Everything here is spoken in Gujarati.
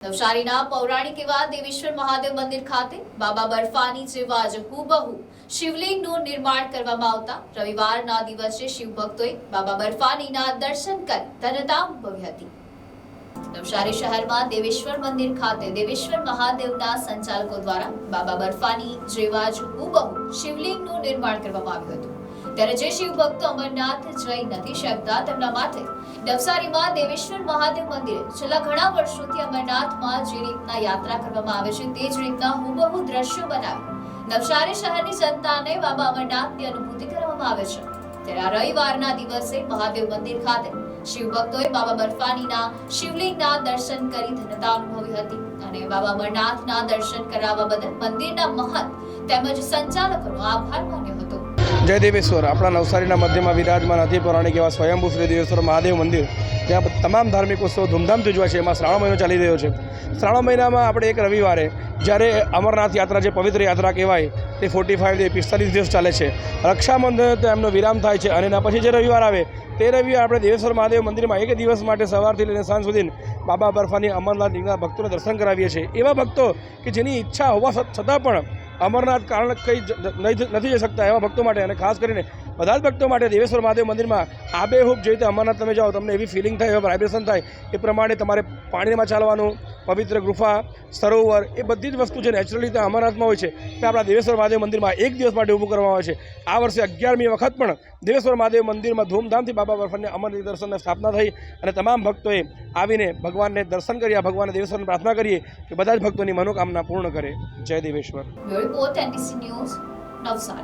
નવસારીના પૌરાણિક એવા દેવેશ્વર મહાદેવ મંદિર ખાતે બાબા બર્ફાની જેવા જ હુબહુ શિવલિંગનું નિર્માણ કરવામાં આવતા રવિવારના દિવસે શિવભક્તોએ બાબા બર્ફાનીના દર્શન કરી ધનતા અનુભવી હતી. નવસારી શહેરમાં દેવેશ્વર મંદિર ખાતે દેવેશ્વર મહાદેવના સંચાલકો દ્વારા બાબા બર્ફાની જેવા જ હુબહુ શિવલિંગનું નિર્માણ કરવામાં આવ્યું હતું. ત્યારે જે શિવ ભક્તો અમરનાથ જઈ નથી શકતા તેમના માટે નવસારીમાં દેવેશ્વર મહાદેવ મંદિરે છેલ્લા ઘણા વર્ષોથી અમરનાથમાં જે રીતના યાત્રા કરવામાં આવે છે તે જ રીતના હુબહુ દ્રશ્યો બનાવી. નવસારી શહેરની સંતાને બાબા અમરનાથની અનુભૂતિ કરવામાં આવે છે. ત્યારે આ રવિવારના દિવસે મહાદેવ મંદિર ખાતે શિવ ભક્તોએ બાબા બર્ફાનીના શિવલિંગના દર્શન કરી ધન્યતા અનુભવી હતી અને બાબા અમરનાથના દર્શન કરાવવા બદલ મંદિરના મહંત તેમજ સંચાલકોનો આભાર માન્યો હતો. જય દેવેશ્વર. આપણા નવસારીના મધ્યમાં વિરાજમાન અતિ પૌરાણિક એવા સ્વયંભૂ શ્રી દેવેશ્વર મહાદેવ મંદિર ત્યાં તમામ ધાર્મિક ઉત્સવ ધૂમધામથી ઉજવાય છે. એમાં શ્રાવણ મહિનો ચાલી રહ્યો છે. શ્રાવણ મહિનામાં આપણે એક રવિવારે જ્યારે અમરનાથ યાત્રા જે પવિત્ર યાત્રા કહેવાય, તે ફોર્ટી ફાઇવ પિસ્તાલીસ દિવસ ચાલે છે. રક્ષાબંધન એમનો વિરામ થાય છે અને એના પછી જે રવિવાર આવે, તે રવિવાર આપણે દેવેશ્વર મહાદેવ મંદિરમાં એક દિવસ માટે સવારથી લઈને સાંજ સુધી બાબા બરફાની અમરનાથ ભક્તોને દર્શન કરાવીએ છીએ. એવા ભક્તો કે જેની ઈચ્છા હોવા છતાં પણ અમરનાથ કારણ કંઈ નથી જઈ શકતા એવા ભક્તો માટે અને ખાસ કરીને બધા જ ભક્તો માટે દેવેશ્વર મહાદેવ મંદિરમાં આબેહૂબ જે રીતે અમરનાથ તમે જાઓ, તમને એવી ફિલિંગ થાય વાઇબ્રેશન થાય, એ પ્રમાણે તમારે પાણીમાં ચાલવાનું, પવિત્ર ગુફા, સરોવર, એ બધી જ વસ્તુ છે નેચરલી ત્યાં અમરનાથમાં હોય છે, તે આપણા દેવેશ્વર મહાદેવ મંદિરમાં એક દિવસ માટે ઊભું કરવામાં આવે છે. આ વર્ષે અગિયારમી વખત પણ દેવેશ્વર મહાદેવ મંદિરમાં ધૂમધામથી બાબા બર્ફાનને અમરનાથ દર્શનની સ્થાપના થઈ અને તમામ ભક્તોએ આવીને ભગવાનને દર્શન કર્યા ભગવાનને દેવેશ્વરને પ્રાર્થના કરીએ કે બધા જ ભક્તોની મનોકામના પૂર્ણ કરે. જય દેવેશ્વર.